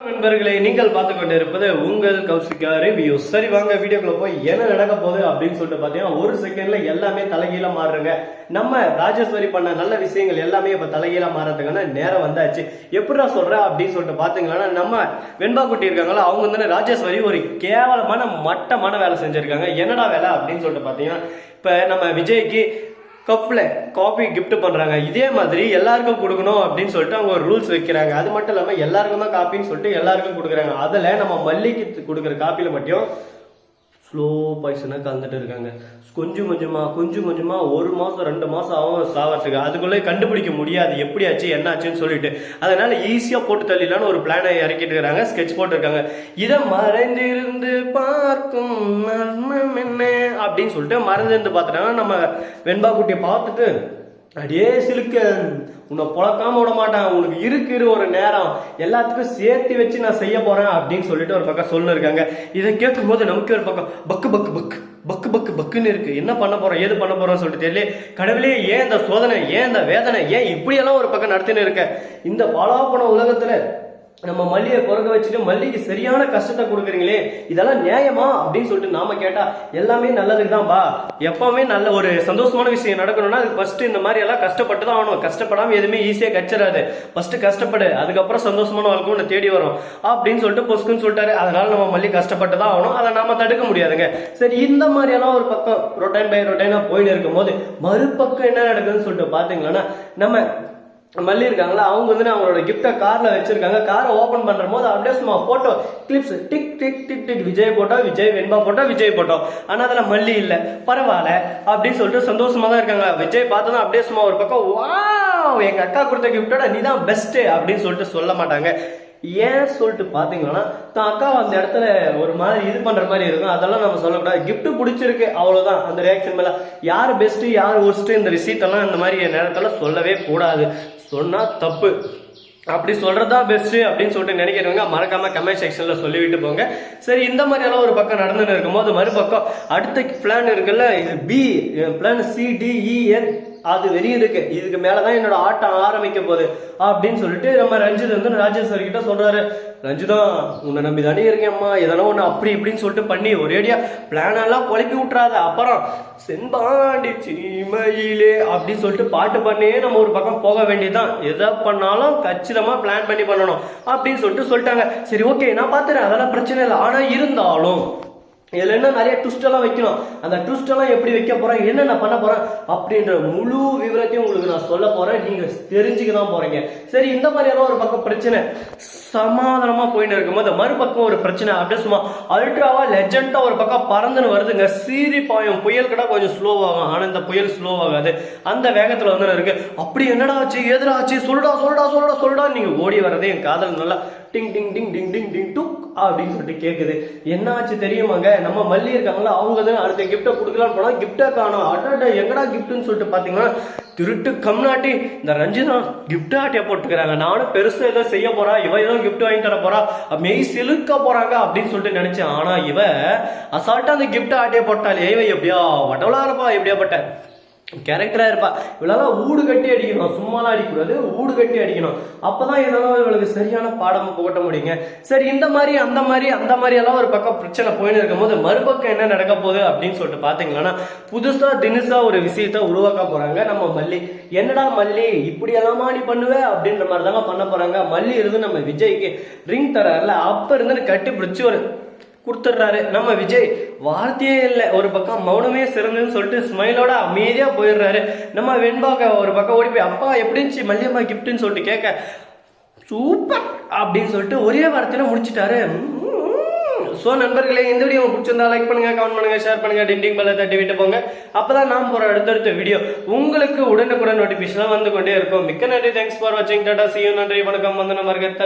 நண்பர்களை நீங்கள் பார்த்து கொண்டிருப்பது உங்கள் கௌசிகா ரிவ்யூ சரி வாங்க வீடியோக்குள்ள போய் என்ன நடக்க போகுது அப்படின்னு சொல்லிட்டு பார்த்தீங்கன்னா ஒரு செகண்ட்ல எல்லாமே தலைகீழ மாறுறங்க நம்ம ராஜேஸ்வரி பண்ண நல்ல விஷயங்கள் எல்லாமே இப்ப தலைகீழ மாறதுக்கான நேரம் வந்தாச்சு. எப்படிடா சொல்ற அப்படின்னு சொல்லிட்டு பாத்தீங்கன்னா நம்ம வெண்பா குட்டி இருக்காங்களா அவங்க வந்து ராஜேஸ்வரி ஒரு கேவலமான மட்டமான வேலை செஞ்சிருக்காங்க. என்னடா வேலை அப்படின்னு சொல்லிட்டு பாத்தீங்கன்னா இப்ப நம்ம விஜய்க்கு கப்பில் காபி கிஃப்ட் பண்ணுறாங்க இதே மாதிரி எல்லாருக்கும் கொடுக்கணும் அப்படின்னு சொல்லிட்டு அவங்க ஒரு ரூல்ஸ் வைக்கிறாங்க. அது மட்டும் இல்லாமல் எல்லாருக்கும் தான் காப்பின்னு சொல்லிட்டு எல்லாருக்கும் கொடுக்குறாங்க. அதில் நம்ம மல்லிக்கு கொடுக்குற காப்பியில் மட்டும் ஸ்லோ பாய்சனாக கலந்துட்டு இருக்காங்க. கொஞ்சம் கொஞ்சமாக கொஞ்சம் கொஞ்சமாக ஒரு மாதம் ரெண்டு மாதம் ஆகும் சாவறதுக்கு அதுக்குள்ளே கண்டுபிடிக்க முடியாது. எப்படி ஆச்சு என்ன ஆச்சுன்னு சொல்லிட்டு. அதனால ஈஸியாக போட்டு தள்ளிடலான்னு ஒரு பிளானை இறக்கிட்டு இருக்காங்க. ஸ்கெட்ச் போட்டிருக்காங்க. இதை மறைந்திருந்து பார்க்கும் மர்மம் என்ன? அப்படின்னு சொல்லிட்டு மறைஞ்சிருந்து பார்த்துட்டாங்கன்னா நம்ம வெண்பா குட்டியை பார்த்துட்டு அடியே சிலுக்க உன்னை புழக்காம விட மாட்டான். உனக்கு இருக்கிற ஒரு நேரம். எல்லாத்துக்கும் சேர்த்து வச்சு நான் செய்ய போறேன் அப்படின்னு சொல்லிட்டு ஒரு பக்கம் சொல்லு இருக்காங்க. இதை கேட்கும் போது நமக்கு ஒரு பக்கம் பக்கு பக்கு பக்கு பக்கு பக்கு பக்குன்னு இருக்கு. என்ன பண்ண போறோம் ஏது பண்ண போறோம்னு சொல்லிட்டு தெரியல. கடவுளே ஏன் இந்த சோதனை ஏன் இந்த வேதனை ஏன் இப்படியெல்லாம் ஒரு பக்கம் நடத்தின்னு இருக்க? இந்த பாலாப்பன உலகத்துல நம்ம மல்லியை பிறக்க வச்சுட்டு மல்லிக்கு சரியான கஷ்டத்தை கொடுக்குறீங்களே இதெல்லாம் நியாயமா அப்படின்னு சொல்லிட்டு நாம கேட்டா எல்லாமே நல்லதுக்கு தான் பா எப்பவுமே நல்ல ஒரு சந்தோஷமான விஷயம் நடக்கணும்னா அது ஃபர்ஸ்ட் இந்த மாதிரி எல்லாம் கஷ்டப்பட்டு தான் ஆகணும். கஷ்டப்படாம எதுவுமே ஈஸியாக கச்சிடாது ஃபர்ஸ்ட் கஷ்டப்படு அதுக்கப்புறம் சந்தோஷமான வாழ்க்கை ஒன்று தேடி வரும். அப்படின்னு சொல்லிட்டு பொஸ்குன்னு சொல்லிட்டாரு. அதனால நம்ம மல்லி கஷ்டப்பட்டு தான் ஆகணும். அதை நாம தடுக்க முடியாதுங்க. சரி இந்த மாதிரி எல்லாம் ஒரு பக்கம் ரொட்டைன் பை ரொட்டைனா போயின்னு இருக்கும்போது மறுபக்கம் என்ன நடக்குதுன்னு சொல்லிட்டு பாத்தீங்கன்னா நம்ம மல்லி இருக்காங்களா அவங்க வந்து அவங்களோட கிஃப்டை காரில் வச்சிருக்காங்க. காரை ஓப்பன் பண்ணுற போது அப்படியே சும்மா photo clips tick tick tick tick Vijay photo Vijay Venba photo Vijay photo ஆனால் அதில் மல்லி இல்லை. பரவாயில்ல அப்படின்னு சொல்லிட்டு சந்தோஷமாக தான் இருக்காங்க. விஜய் பார்த்ததும் அப்படியே சும்மா ஒரு பக்கம் வா எங்கள் அக்கா கொடுத்த கிஃப்டோட நீ தான் பெஸ்ட்டு அப்படின்னு சொல்லிட்டு சொல்ல மாட்டாங்க. ஏன் சொல்லிட்டு பார்த்தீங்கன்னா தான் அக்கா அந்த இடத்துல ஒரு மாதிரி இது பண்ற மாதிரி இருக்கும். அதெல்லாம் நம்ம சொல்லக்கூடாது. கிஃப்ட் பிடிச்சிருக்கு அவ்வளவுதான். அந்த ரியாக்ஷன் மேல யார் பெஸ்ட் யார் ஒஸ்ட் இந்த விஷயத்தெல்லாம் இந்த மாதிரி நேரத்தில் சொல்லவே கூடாது. சொன்னால் தப்பு. அப்படி சொல்றதா பெஸ்ட் அப்படின்னு சொல்லிட்டு நினைக்கிறவங்க மறக்காம கமெண்ட் செக்ஷன்ல சொல்லிவிட்டு போங்க. சரி இந்த மாதிரியெல்லாம் ஒரு பக்கம் நடந்துன்னு இருக்கும்போது மறுபக்கம் அடுத்த பிளான் இருக்குல்ல இது பி பிளான் சிடிஇஎன் அது வெளியே இருக்கு. இதுக்கு மேலதான் என்னோட ஆட்டம் ஆரம்பிக்க போகுது. அப்படின்னு சொல்லிட்டு நம்ம ரஞ்சித் வந்து ராஜேஸ்வரி கிட்ட சொல்றாரு. ரஞ்சிதா உன்னை நம்பி தானே இருக்கேம்மா எதனா ஒண்ணு அப்படி இப்படின்னு சொல்லிட்டு பண்ணி ஒரேடியா பிளான் எல்லாம் குழப்பி விட்டுறாத. அப்புறம் செம்பாண்டி சீமையிலே அப்படின்னு சொல்லிட்டு பாட்டு பண்ணியே நம்ம ஒரு பக்கம் போக வேண்டியதுதான். எதை பண்ணாலும் கச்சிதமா பிளான் பண்ணி பண்ணணும் அப்படின்னு சொல்லிட்டு சொல்லிட்டாங்க. சரி ஓகே நான் பாத்துறேன். அதெல்லாம் பிரச்சனை இல்லை. ஆனா இருந்தாலும் இதுல என்ன நிறைய ட்விஸ்டெல்லாம் வைக்கணும். அந்த ட்விஸ்டெல்லாம் எப்படி வைக்க போகிறேன் என்னென்ன பண்ண போகிறேன் அப்படின்ற முழு விவரத்தையும் உங்களுக்கு நான் சொல்ல போறேன். நீங்க தெரிஞ்சுக்க தான் போறீங்க. சரி இந்த மாதிரியான ஒரு பக்கம் பிரச்சனை. சமாதானமா போயிட்டு இருக்கும்போது மறுபக்கம் ஒரு பிரச்சனை. அப்படியே சும்மா அல்ட்ராவா லெஜெண்டா ஒரு பக்கம் பறந்துன்னு வருதுங்க. சீரி பாயும். புயல் கூட கொஞ்சம் ஸ்லோவாகும் ஆனா இந்த புயல் ஸ்லோவாகாது அந்த வேகத்துல வந்து இருக்கு. அப்படி என்னடா ஆச்சு? எதிரா ஆச்சு? சொல்லுடா சொல்லடா சொல்லுடா சொல்லுடா. நீங்க ஓடி வர்றதே என் காதல் நல்லா டிங் டிங் டிங் டிங் டிங் டிங் டுக் அப்படின்னு சொல்லிட்டு கேக்குது. என்ன ஆச்சு தெரியுமாங்க? நம்ம மல்லி இருக்காங்களா அவங்க தான் அடுத்த கிஃப்ட்டை கொடுக்கலாம்னு போனா கிஃப்டை காணும். அடட எங்கடா கிஃப்ட்னு சொல்லிட்டு பாத்தீங்கன்னா திருட்டு கம்நாட்டி. இந்த ரஞ்சிதா கிஃப்ட் ஆட்டிய போட்டுக்கிறாங்க. நானும் பெருசு ஏதோ செய்ய போறா இவ ஏதோ கிஃப்ட் வாங்கி தர போறா மெய் சிலுக்க போறாங்க அப்படின்னு சொல்லிட்டு நினைச்சேன். ஆனா இவ அசால்ட்டா அந்த கிஃப்ட் ஆட்டிய போட்டாள் ஏவ எப்படியா வடவளா இருப்பா எப்படியா பட்ட. கேரக்டராக இருப்பா. இவளால் ஊடு கட்டி அடிக்கணும். சும்மாலாம் அடிக்கக்கூடாது. ஊடு கட்டி அடிக்கணும். அப்பதான் இதெல்லாம் இவளுக்கு சரியான பாடம் புகட்ட முடியுங்க. சரி இந்த மாதிரி அந்த மாதிரி அந்த மாதிரி எல்லாம் ஒரு பக்கம் பிரச்சனை போயின்னு இருக்கும்போது மறுபக்கம் என்ன நடக்க போகுது அப்படின்னு சொல்லிட்டு பாத்தீங்கன்னா புதுசாக தினுசாக ஒரு விஷயத்த உருவாக்க போகிறாங்க நம்ம மல்லி. என்னடா மல்லி இப்படி எல்லாமா நீ பண்ணுவேன் அப்படின்ற மாதிரி தாங்க பண்ண போகிறாங்க மல்லி இருந்து நம்ம விஜய்க்கு ரிங் தராருல. அப்போ இருந்து கட்டி பிடிச்சி ஒரு கொடுத்துட்றாரு. நம்ம விஜய் வார்த்தையே இல்லை. ஒரு பக்கம் மௌனமே சிறந்ததுன்னு சொல்லிட்டு ஸ்மைலோட அமைதியாக போயிடுறாரு. நம்ம வெண்பாக்க ஒரு பக்கம் ஓடி போய் அப்பா எப்படி இருந்துச்சு? மல்லியம்மா கிஃப்ட்னு சொல்லிட்டு கேட்க சூப்பர்! அப்படின்னு சொல்லிட்டு ஒரே வார்த்தையில முடிச்சிட்டாரு. ஸோ நண்பர்களே இந்த வீடியோ பிடிச்சிருந்தா லைக் பண்ணுங்க கமெண்ட் பண்ணுங்க ஷேர் பண்ணுங்க டிண்டிங் பெல்ல தட்டி விட்டு போங்க. அப்பதான் நான் போற அடுத்தடுத்த வீடியோ உங்களுக்கு உடனுக்குடன் நோட்டிபிகேஷன் வந்து கொண்டே இருக்கும். மிக்க நன்றி. தேங்க்ஸ் ஃபார் வாட்சிங் டாடா சியூ நன்றி. வணக்கம். வந்து நம்ம இருக்கேன்